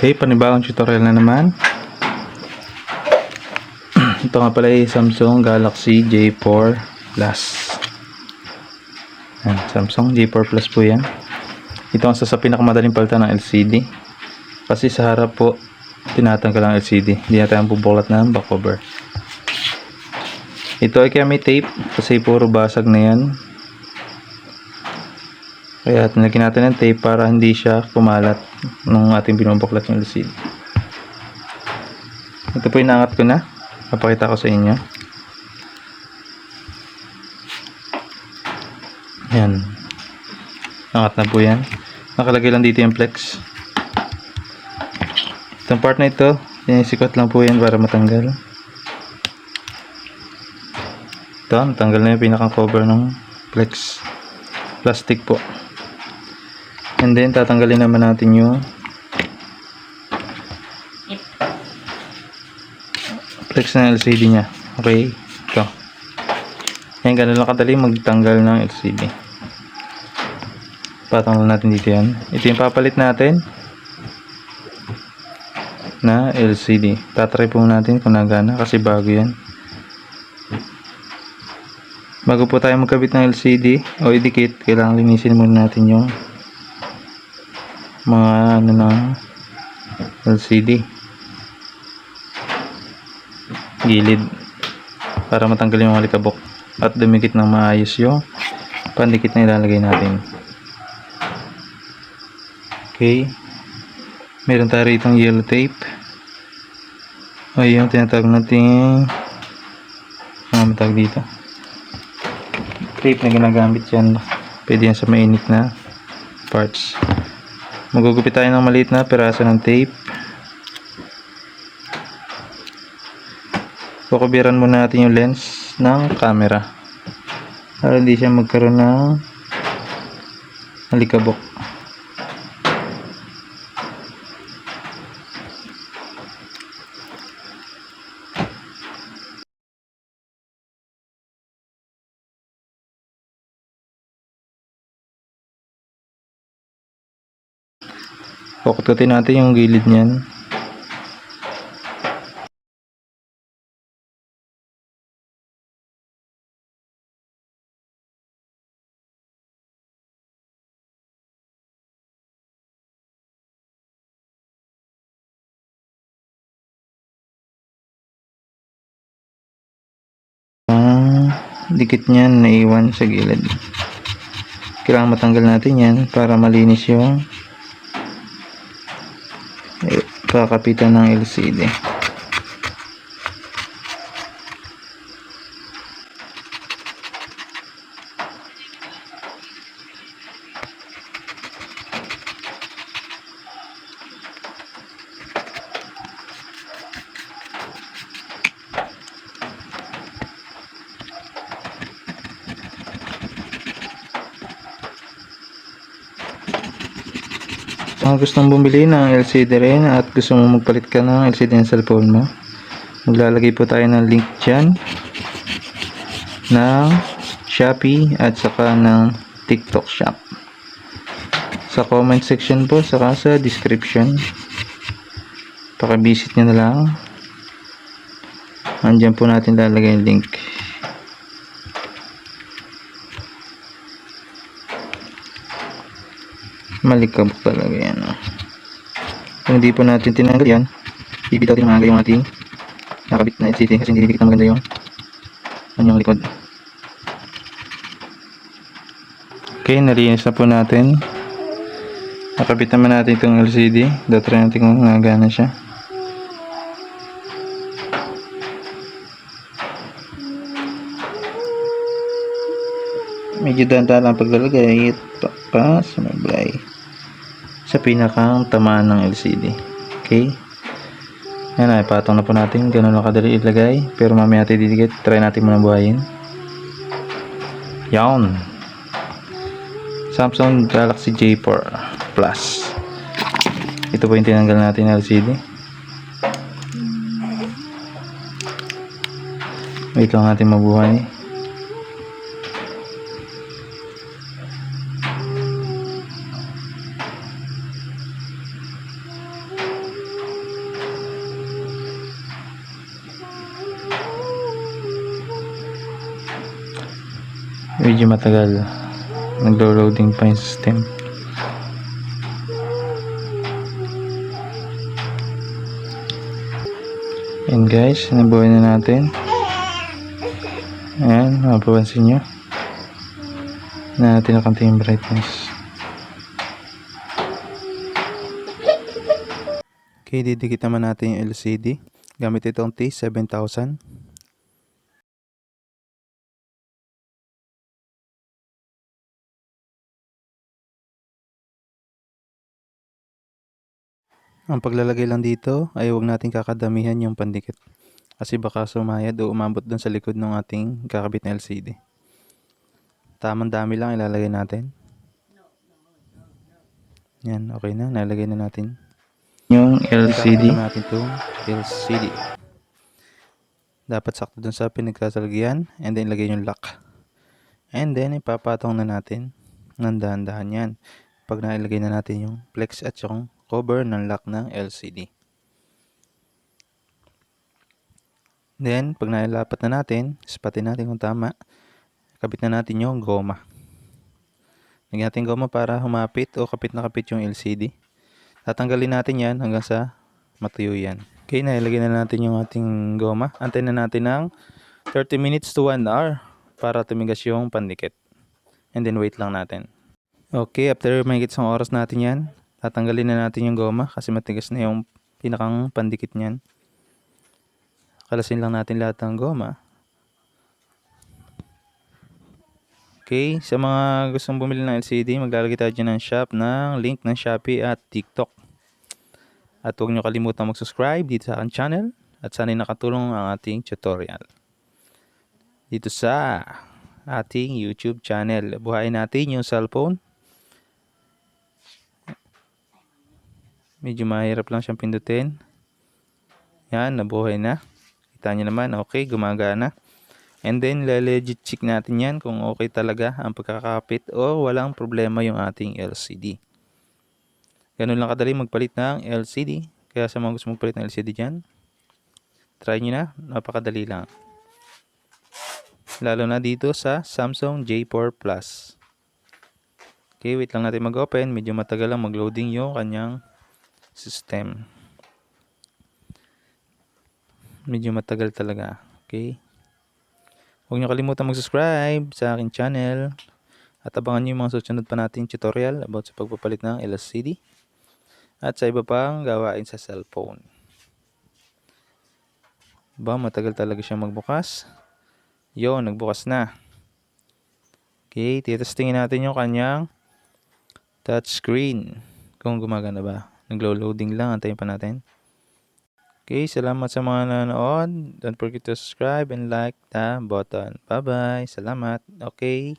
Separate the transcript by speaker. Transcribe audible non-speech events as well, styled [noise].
Speaker 1: Okay, panibagong tutorial na naman. [clears throat] Ito nga pala ay Samsung Galaxy J4 Plus. Yan, Samsung J4 Plus po yan. Ito ang isa sa pinakamadaling palitan ng LCD. Kasi sa harap po, tinatanggal ang LCD. Hindi na tayo bubuklat ng back cover. Ito ay kaya may tape kasi puro basag na yan. Kaya tinagyan natin ng tape para hindi siya kumalat nung ating binubuklat yung LCD. Ito po inangat ko na. Papakita ko sa inyo. Yan. Angat na po yan. Nakalagay lang dito yung flex. Itong part na ito, sinisikot lang po yan para matanggal. Ito, natanggal na yung pinakang cover ng flex. Plastic po. And then, tatanggalin naman natin yung flex ng LCD niya. Okay, ito. Yan, ganun lang kadali magtanggal ng LCD. Patanggal natin dito yan. Ito yung papalit natin na LCD. Tatry po natin kung nagana kasi bago yan. Bago po tayo magkabit ng LCD o idikit, kailangan linisin muna natin yung mga ano ng LCD gilid. Para matanggal yung alikabok at dumikit ng maayos yung pandikit na ilalagay natin. Okay. Meron tayo rito yellow tape. O yung tinatawag natin. Ano matawag dito? Tape na ginagamit yan. Pwede yan sa mainit na parts magugupit tayo ng maliit na piraso ng tape. Kukubiran muna natin yung lens ng camera para hindi siya magkaroon ng alikabok Kukut-kutin natin yung gilid niyan. Ang dikit niyan naiwan sa gilid. Kailangan matanggal natin yan para malinis yung kakapitan ng LCD. Kung gustong bumili ng LCD rin at gusto mo magpalit ka ng LCD ng cellphone mo, maglalagay po tayo ng link dyan ng Shopee at saka ng TikTok Shop. Sa comment section po, saka sa description. Pakivisit nyo na lang. Andyan po natin lalagay yung link. Malikabok talaga yan oh. kung hindi po natin tinanggal yan bibitaw din mga yung ating nakabit na LCD kasi hindi dikit na maganda yung kanyang likod. Okay nalinis na po natin. Nakabit naman natin itong LCD datry natin kung nagana siya. Medyo dahan lang paglalagay. Pa, pa sumablay sa pinakang tamaan ng LCD okay? Yan ay patong na po natin. Ganun lang kadali ilagay. Pero mamaya natin didikit. Try natin muna buhayin. Yan. Samsung Galaxy J4 Plus. Ito po yung tinanggal natin ng LCD wait lang natin mabuhay medyo matagal naglo-loading pa yung system Yan guys, nabuhay na natin. Ayan, mapapansin nyo. Na tinakante yung brightness. Okay, didikit naman natin yung LCD. Gamit itong T7000. Ang paglalagay lang dito ay huwag natin kakadamihan yung pandikit. Kasi baka sumayad o umabot dun sa likod ng ating kakabit na LCD. Tamang dami lang ilalagay natin. Yan, okay na. Nalagay na natin. Yung LCD. natin itong LCD. Dapat sakto dun sa pinagkasalagyan. And then, ilagay yung lock. And then, ipapatong na natin ng dahan-dahan yan. Pag nailagay na natin yung flex at yung cover ng lock ng LCD. Then, pag nailapat na natin, ispatin natin kung tama, kabit na natin yung goma. Lagyan natin goma para humapit o kapit na kapit yung LCD. Tatanggalin natin yan hanggang sa matuyo yan. Okay, nailagay na natin yung ating goma. Antayin na natin ng 30 minutes to 1 hour para tumigas yung pandikit. And then wait lang natin. Okay, after mahigit isang oras natin yan, tatanggalin na natin yung goma kasi matigas na yung pinakang pandikit niyan. Kalasin lang natin lahat ng goma. Okay, sa mga gustong bumili ng LCD, maglalagay tayo dyan ng shop ng link ng Shopee at TikTok. At huwag nyo kalimutan mag-subscribe dito sa aking channel at sana'y nakatulong ang ating tutorial. Dito sa ating YouTube channel. Buhayin natin yung cellphone. Medyo mahirap lang siyang pindutin. Yan, nabuhay na. Kita nyo naman, okay, gumagana. And then, legit check natin yan kung okay talaga ang pagkakapit o walang problema yung ating LCD. Ganun lang kadali magpalit ng LCD. Kaya sa mga gusto magpalit ng LCD dyan, try nyo na. Napakadali lang. Lalo na dito sa Samsung J4 Plus. Okay, wait lang natin mag-open. Medyo matagal lang mag-loading yung kanyang system. Medyo matagal talaga. Okay. Huwag niyo kalimutan mag-subscribe sa aking channel. At abangan niyo yung mga susunod pa nating tutorial about sa pagpapalit ng LCD. At sa iba pang gawain sa cellphone. Ba, matagal talaga siya magbukas. Yo, nagbukas na. Okay, titestingin natin yung kanyang touchscreen. Kung gumagana ba. Naglo-loading lang. Antayin pa natin. Okay, salamat sa mga nanonood. Don't forget to subscribe and like the button. Bye-bye. Salamat. Okay.